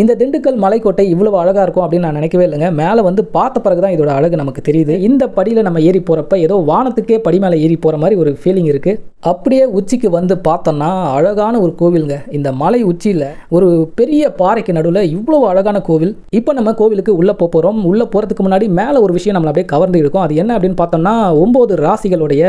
இந்த திண்டுக்கல் மலைக்கோட்டை இவ்வளவு அழகாக இருக்கும் அப்படின்னு நான் நினைக்கவே இல்லைங்க. மேலே வந்து பார்த்த பிறகு தான் இதோட அழகு நமக்கு தெரியுது. இந்த படியில் நம்ம ஏறி போகிறப்ப ஏதோ வானத்துக்கே படி மேலே ஏறி போகிற மாதிரி ஒரு ஃபீலிங் இருக்குது அப்படியே உச்சிக்கு வந்து பார்த்தோம்னா அழகான ஒரு கோவிலுங்க. இந்த மலை உச்சியில் ஒரு பெரிய பாறைக்கு நடுவில் இவ்வளோ அழகான கோவில். இப்போ நம்ம கோவிலுக்கு உள்ளே போக போகிறோம் உள்ளே போகிறதுக்கு முன்னாடி மேலே ஒரு விஷயம் நம்மளை அப்படியே கவர்ந்து இருக்கும். அது என்ன அப்படின்னு பார்த்தோம்னா ஒம்பது ராசிகளுடைய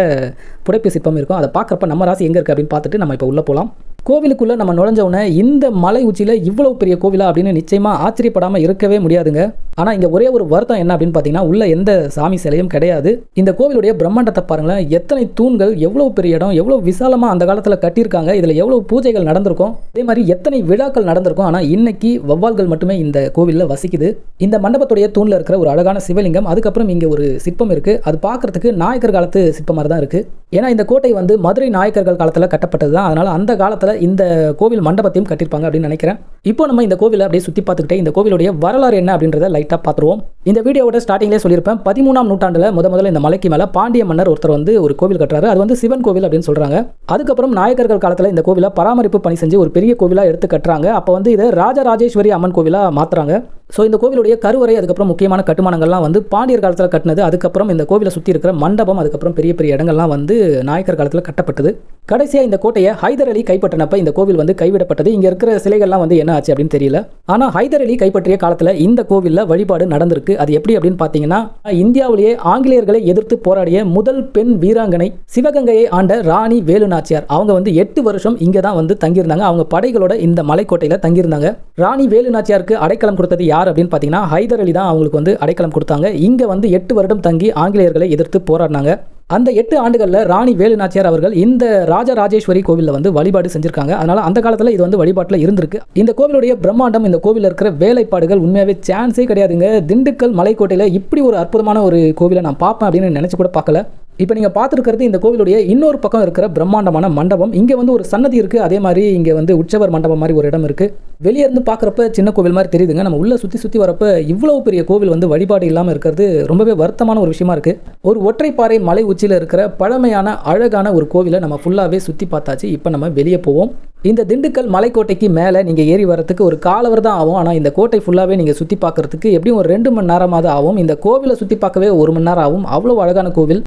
புடைப்பு சிற்பம் இருக்கும். அதை பார்க்குறப்ப நம்ம ராசி எங்கே இருக்குது அப்படின்னு பார்த்துட்டு நம்ம இப்போ உள்ளே போகலாம் கோவிலுக்குள்ளே நம்ம நுழைஞ்ச உடனே இந்த மலை உச்சியில் இவ்வளோ பெரிய கோவிலா அப்படின்னு நிச்சயமாக ஆச்சரியப்படாமல் இருக்கவே முடியாதுங்க. ஆனால் இங்கே ஒரே ஒரு வருத்தம் என்ன அப்படின்னு பார்த்தீங்கன்னா உள்ள எந்த சாமி சிலையும் கிடையாது. இந்த கோவிலுடைய பிரம்மாண்டத்தை பாருங்களேன் எத்தனை தூண்கள் எவ்வளோ பெரிய இடம் எவ்வளோ விசாலமாக அந்த காலத்தில் கட்டியிருக்காங்க இதில் எவ்வளோ பூஜைகள் நடந்திருக்கும் அதே மாதிரி எத்தனை விழாக்கள் நடந்திருக்கும் ஆனால் இன்னைக்கு வவ்வால்கள் மட்டுமே இந்த கோவிலில் வசிக்குது. இந்த மண்டபத்துடைய தூணில் இருக்கிற ஒரு அழகான சிவலிங்கம் அதுக்கப்புறம் இங்கே ஒரு சிற்பம் இருக்குது அது பார்க்கறதுக்கு நாயக்கர் காலத்து சிற்பம் மாதிரி தான் இருக்குது ஏன்னா இந்த கோட்டை வந்து மதுரை நாயக்கர்கள் காலத்தில் கட்டப்பட்டது தான் அதனால் அந்த காலத்தில் இந்த கோவில் மண்டபத்தையும் கட்டியிருப்பாங்க அப்படின்னு நினைக்கிறேன். இப்போ நம்ம இந்த கோவிலை அப்படியே சுற்றி பார்த்துக்கிட்டே இந்த கோவிலுடைய வரலாறு என்ன அப்படின்றத லைட்டாக பார்த்துருவோம். இந்த வீடியோவோட ஸ்டார்டிங்லேயே சொல்லியிருப்பேன் பதிமூணாம் நூற்றாண்டில் முத முதல்ல இந்த மலைக்கு மேலே பாண்டிய மன்னர் ஒருத்தர் வந்து ஒரு கோவில் கட்டுறாரு. அது வந்து சிவன் கோவில் அப்படின்னு சொல்கிறாங்க அதுக்கப்புறம் நாயக்கர்கள் காலத்தில் இந்த கோவிலை பராமரிப்பு பணி செஞ்சு ஒரு பெரிய கோவிலாக எடுத்து கட்டுறாங்க. அப்போ வந்து இதை ராஜராஜேஸ்வரி அம்மன் கோவிலாக மாற்றுறாங்க ஸோ இந்த கோவிலுடைய கருவறை அதுக்கப்புறம் முக்கியமான கட்டுமானங்கள்லாம் வந்து பாண்டியர் காலத்தில் கட்டினது. அதுக்கப்புறம் இந்த கோவிலை சுற்றி இருக்கிற மண்டபம் அதுக்கப்புறம் பெரிய பெரிய இடங்கள்லாம் வந்து நாயக்கர் காலத்தில் கட்டப்பட்டது. கடைசியாக இந்த கோட்டையை ஹைதர் அலி கைப்பற்றினப்ப இந்த கோவில் வந்து கைவிடப்பட்டது. இங்கே இருக்கிற சிலைகள்லாம் வந்து என்ன ஆச்சு அப்படின்னு தெரியல. ஆனால் ஹைதர் அலி கைப்பற்றிய காலத்தில் இந்த கோவிலில் வழிபாடு நடந்திருக்கு. அது எப்படி அப்படின்னு பார்த்தீங்கன்னா இந்தியாவிலேயே ஆங்கிலேயர்களை எதிர்த்து போராடிய முதல் பெண் வீராங்கனை சிவகங்கையை ஆண்ட ராணி வேலு நாச்சியார். அவங்க வந்து எட்டு வருஷம் இங்கே தான் வந்து தங்கியிருந்தாங்க. அவங்க படைகளோட இந்த மலைக்கோட்டையில் தங்கியிருந்தாங்க. ராணி வேலு நாச்சியாருக்கு அடைக்கலம் கொடுத்தது யார் அப்படின்னு பார்த்தீங்கன்னா ஹைதர் அலி தான் அவங்களுக்கு வந்து அடைக்கலம் கொடுத்தாங்க. இங்கே வந்து எட்டு வருடம் தங்கி ஆங்கிலேயர்களை எதிர்த்து போராடினாங்க. அந்த எட்டு ஆண்டுகளில் ராணி வேலு நாச்சியார் அவர்கள் இந்த ராஜராஜேஸ்வரி கோவிலில் வந்து வழிபாடு செஞ்சிருக்காங்க. அதனால் அந்த காலத்தில் இது வந்து வழிபாட்டில் இருந்திருக்கு. இந்த கோவிலுடைய பிரம்மாண்டம் இந்த கோவிலில் இருக்கிற வேலைப்பாடுகள் உண்மையாகவே சான்ஸே கிடையாதுங்க. திண்டுக்கல் மலைக்கோட்டையில் இப்படி ஒரு அற்புதமான ஒரு கோவிலை நான் பார்ப்பேன் அப்படின்னு நினச்சி கூட பார்க்கல. இப்போ நீங்கள் பார்த்துருக்கிறது இந்த கோவிலுடைய இன்னொரு பக்கம் இருக்கிற பிரம்மாண்டமான மண்டபம். இங்கே வந்து ஒரு சன்னதி இருக்குது அதே மாதிரி இங்கே வந்து உற்சவர் மண்டபம் மாதிரி ஒரு இடம் இருக்குது வெளியே இருந்து பார்க்குறப்ப சின்ன கோவில் மாதிரி தெரியுதுங்க. நம்ம உள்ளே சுற்றி சுற்றி வரப்போ இவ்வளோ பெரிய கோவில் வந்து வழிபாடு இல்லாமல் இருக்கிறது ரொம்பவே வருத்தமான ஒரு விஷயமா இருக்குது ஒரு ஒற்றைப்பாறை மலை உச்சியில் இருக்கிற பழமையான அழகான ஒரு கோவிலை நம்ம ஃபுல்லாகவே சுற்றி பார்த்தாச்சு. இப்போ நம்ம வெளியே போவோம். இந்த திண்டுக்கல் மலைக்கோட்டைக்கு மேலே நீங்கள் ஏறி வரதுக்கு ஒரு காலவர் தான் ஆகும். ஆனால் இந்த கோட்டை ஃபுல்லாகவே நீங்கள் சுற்றி பார்க்குறதுக்கு எப்படியும் ஒரு ரெண்டு மணி நேரமாவது ஆகும். இந்த கோவிலை சுற்றி பார்க்கவே ஒரு மணி நேரம் ஆகும். அவ்வளோ அழகான கோவில்.